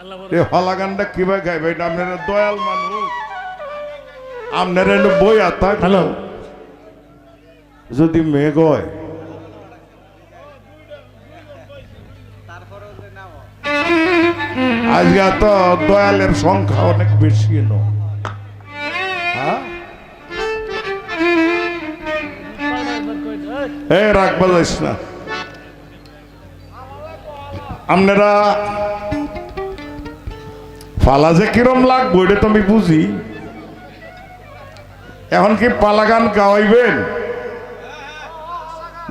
আল্লাহ বড় এ হলা গানটা কীভাবে গাইবে? এটা আপনারা দয়াল মানুষ। আপনারা বই আতা হ্যালো। যদি মেঘ হয়। আজকে তো দয়ালের সংখ্যা অনেক বেশি এলো। হ্যাঁ? এ রাখবা যাইস না। আপনারা পালা যে কিরম লাগবো, এটা তো আমি বুঝি। এখন কি পালা গান গাওয়াইবেন?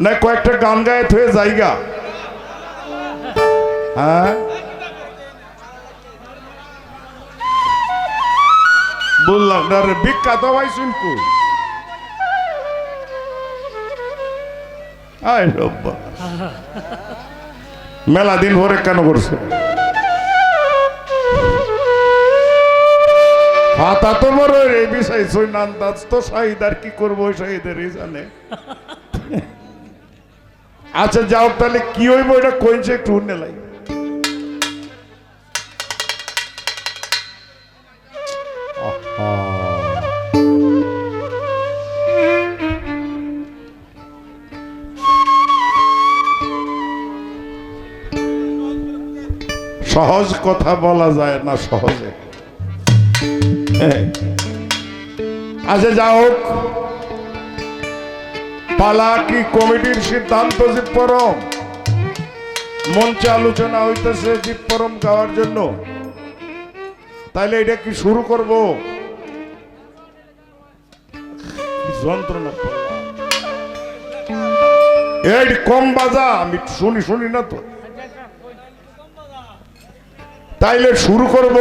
না কয়েকটা গান গায়ে থয়ে জায়গা হ্যাঁ? বললাম, না রে বিখ্যাত ভাই শুনকু। মেলা দিন ভরে কেন করছে? হাতা তো বড় এই বিষয় সই নান্দাজ তো শাহিদ আর কি করব শাহিদেরই জানে আচ্ছা যাও তাহলে কি হইব এটা কইছে একটু নেলাই সহজ কথা বলা যায় না সহজে। আচ্ছা যা হোক। পালা কি কমিটির সিদ্ধান্ত জিপ পরম? মঞ্চে আলোচনা হইতেছে জিপ পরম গাওয়ার জন্য। তাইলে এটা কি শুরু করব? যন্ত্রণা। এই কম বাজা, আমি শুনি শুনি না তো। তাইলে শুরু করব।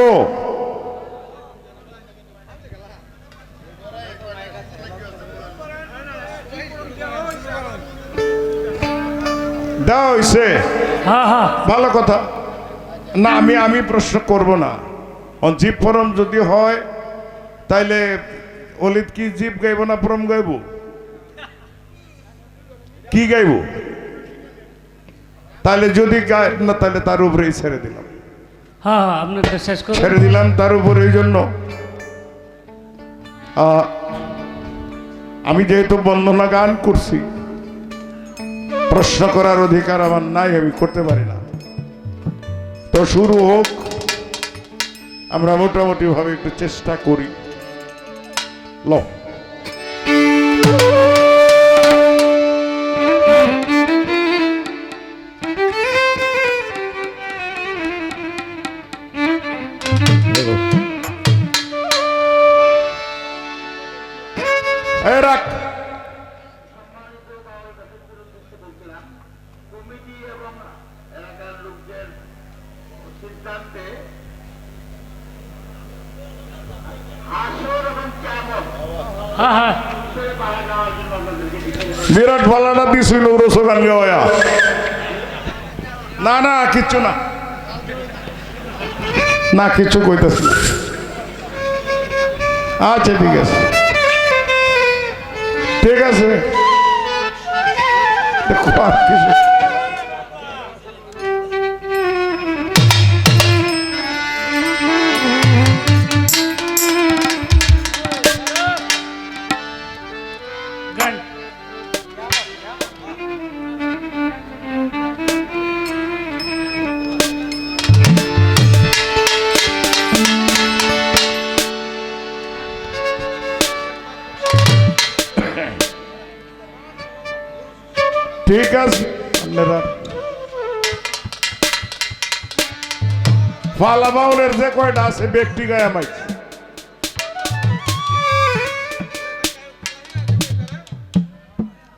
দেওয়া হয়েছে। হ্যাঁ হ্যাঁ। ভালো কথা। না আমি আমি প্রশ্ন করব না। জীব ফরম যদি হয় তাইলে অলিত কি জীব গাইব না ফরম গাইব? কি গাইব? তাহলে যদি গায় না তাহলে তার উপরেই ছেড়ে দিলাম। হ্যাঁ আপনি শেষ করুন। ছেড়ে দিলাম তার উপর এই জন্য। আমি যেহেতু বন্দনা গান করছি প্রশ্ন করার অধিকার আমার নাই, আমি করতে পারি না। তো শুরু হোক। আমরা মোটামুটি ভাবে একটু চেষ্টা করি। ল। বিরাট ভালাটা দিছিল রসগান গাওয়া। না না, কিচ্ছু না। না, কিচ্ছু কইতেছি আচ্ছা ঠিক আছে। ঠিক আছে। কিছু ঠিক আছে। আপনারা ফালা বাউলের যে কয়টা আছে, ব্যক্তি গায়ে আমায়।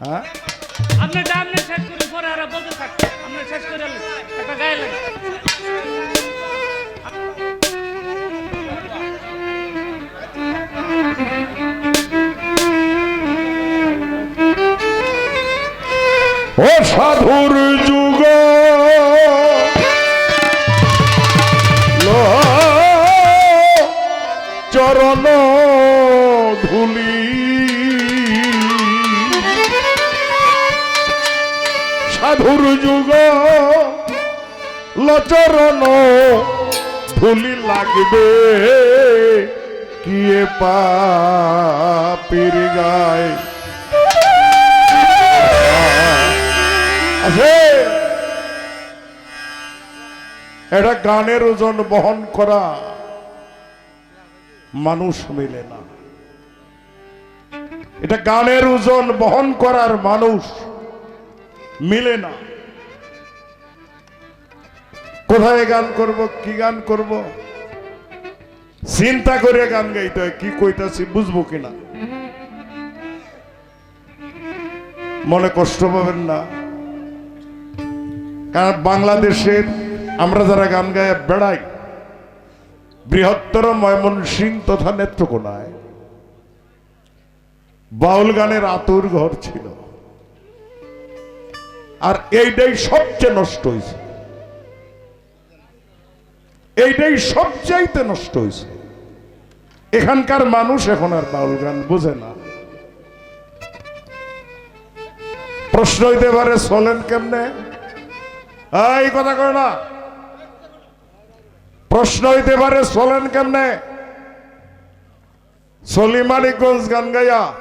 হ্যাঁ? আপনি আপনি শেষ করে পরে আর বলতে থাক আপনি শেষ করে। একটা গায়ে লাগে ও সাধুর যুগ। চরণ ধুলি। সাধুর যুগ লচরণ ধুলি লাগবে। কি এ পাপির গায় আছে এটা গানের ওজন বহন করা মানুষ মিলে না। এটা গানের ওজন বহন করার মানুষ মিলে না। কোথায় গান করব, কি গান করব? চিন্তা করে গান গাইতে হয়, কি কইতাছি বুঝব কিনা? মনে কষ্ট পাবেন না। কারণ বাংলাদেশের আমরা যারা গান গায়ে বেড়াই, বৃহত্তর ময়মনসিং তথা নেত্রকোনায় বাউল গানের আতুর ঘর ছিল। আর এইটাই সবচেয়ে নষ্ট হয়েছে। এইটাই সবচাইতে নষ্ট হয়েছে। এখানকার মানুষ এখন আর বাউল গান বোঝে না। প্রশ্ন হইতে পারে, চলেন কেমনে? এই কথা কয় না। প্রশ্ন হইতে পারে, চলেন কেমনে? চলি মানিকগঞ্জ গান গাইয়া।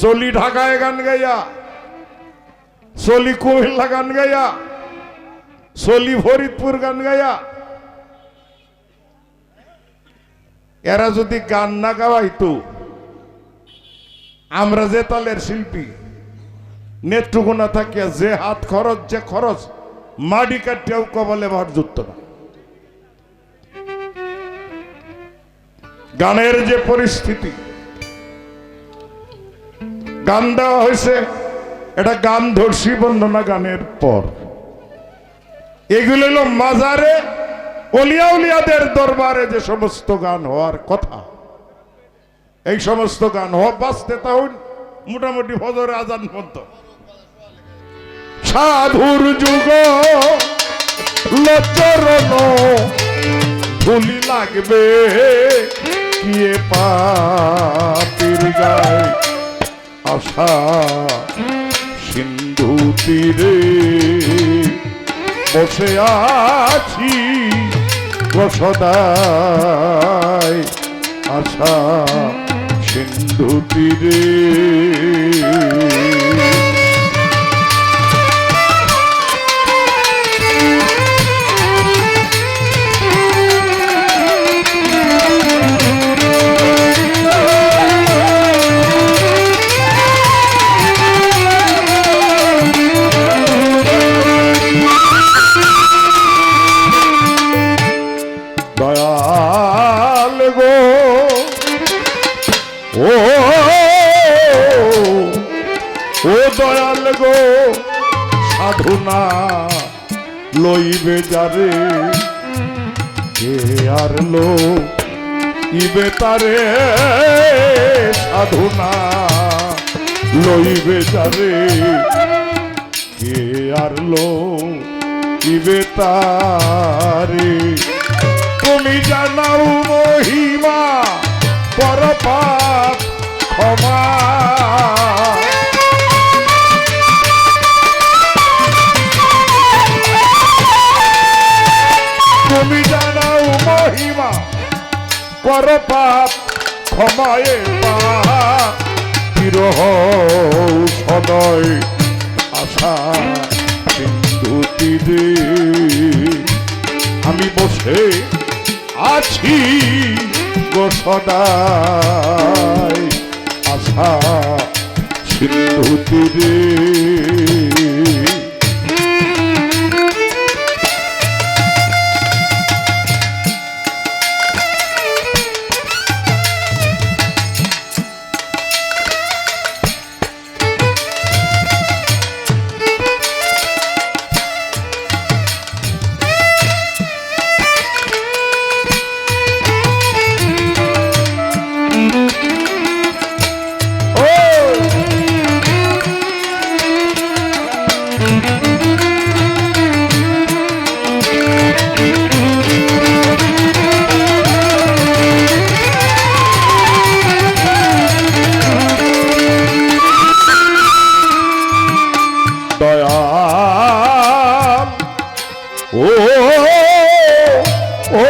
চলি ঢাকায় গান গাইয়া। চলি কুমিল্লা গান গাইয়া। চলি ফরিদপুর গান গাইয়া। এরা যদি গান না গাওয়াইতো, আমরা যে তালের শিল্পী। নেত্রকোনা থাকিয়া যে হাত খরচ, যে খরচ মাটি কাটিয়াও কবলে ভার যুক্ত না। গানের যে পরিস্থিতি, গান দেওয়া হয়েছে, এটা গান ধর্ষী বর্ণনা গানের পর। এগুলো হলো মাজারে অলিয়া উলিয়াদের দরবারে যে সমস্ত গান হওয়ার কথা। এই সমস্ত গান হওয়া বাঁচতে তাহলে মোটামুটি ফজরে আজান পর্যন্ত। সাধুর যুগ। লচরণ ধুলি লাগবে। কিয়ে পাপির গায় আশা সিন্ধু তীরে। বসে আছি রসদায় আশা সিন্ধু তীরে। কে আর লো ইবে তারে সাধুনা লইবে যারে? কে আর লো ইবে তারে তুমি জানাও মহিমা পরপাপ ক্ষমা। পরপাপ ক্ষমায়ে পা বিরহ সদয় আশা সিন্ধু তীরে। আমি বসে আছি গো সদাই আশা দয়া ও ও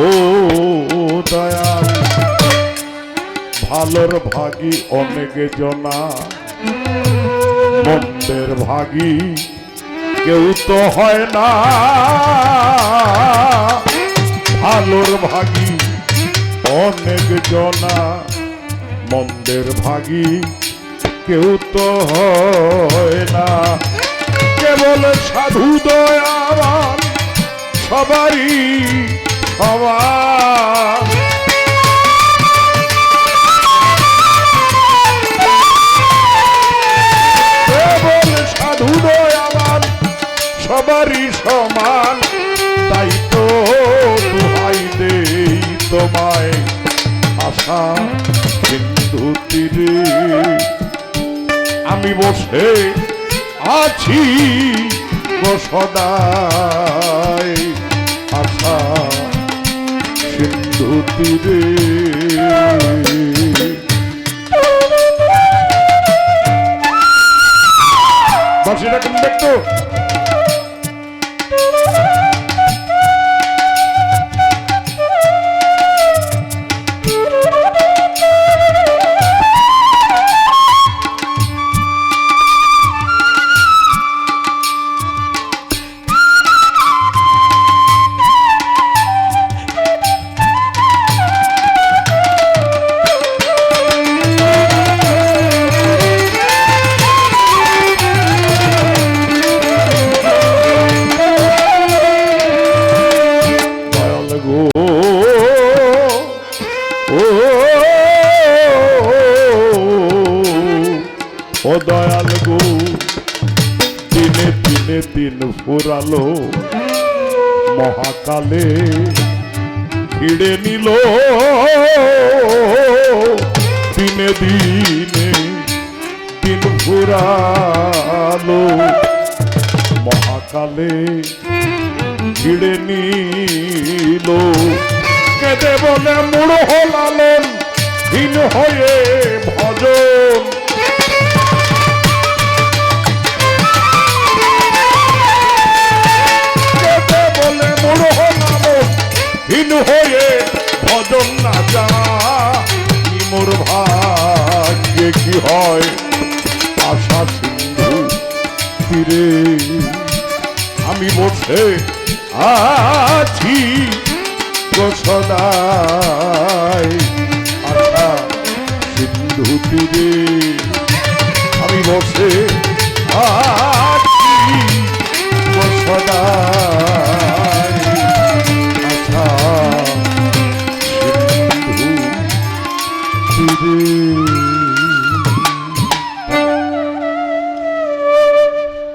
ও দয়া ভালোর ভাগি অনেক জনা, মন্দের ভাগি কেউ তো হয় না। ভালোর ভাগি অনেক জনা, মন্দের ভাগি কেউ তো হয় না। কেবল সাধু দয়াবান সবারই সবার কেবল সাধু দয়াবান সবারই সমান। তাই তো দুহাই দেই তোমায় আশা সিন্ধু তীরে। আমি বসে আছি গো সদাই। আশা সিন্ধু তীরে। বাসিটা কোন দেখতো? দিনে দিনে ফুরালো। মহাকালে ভিড়ে নিল। দিনে দিনে দিন ফুরালো। মহাকালে ভিড়ে নিল। কেঁদে বলে, মুড়ো লালন হীন হয়ে গো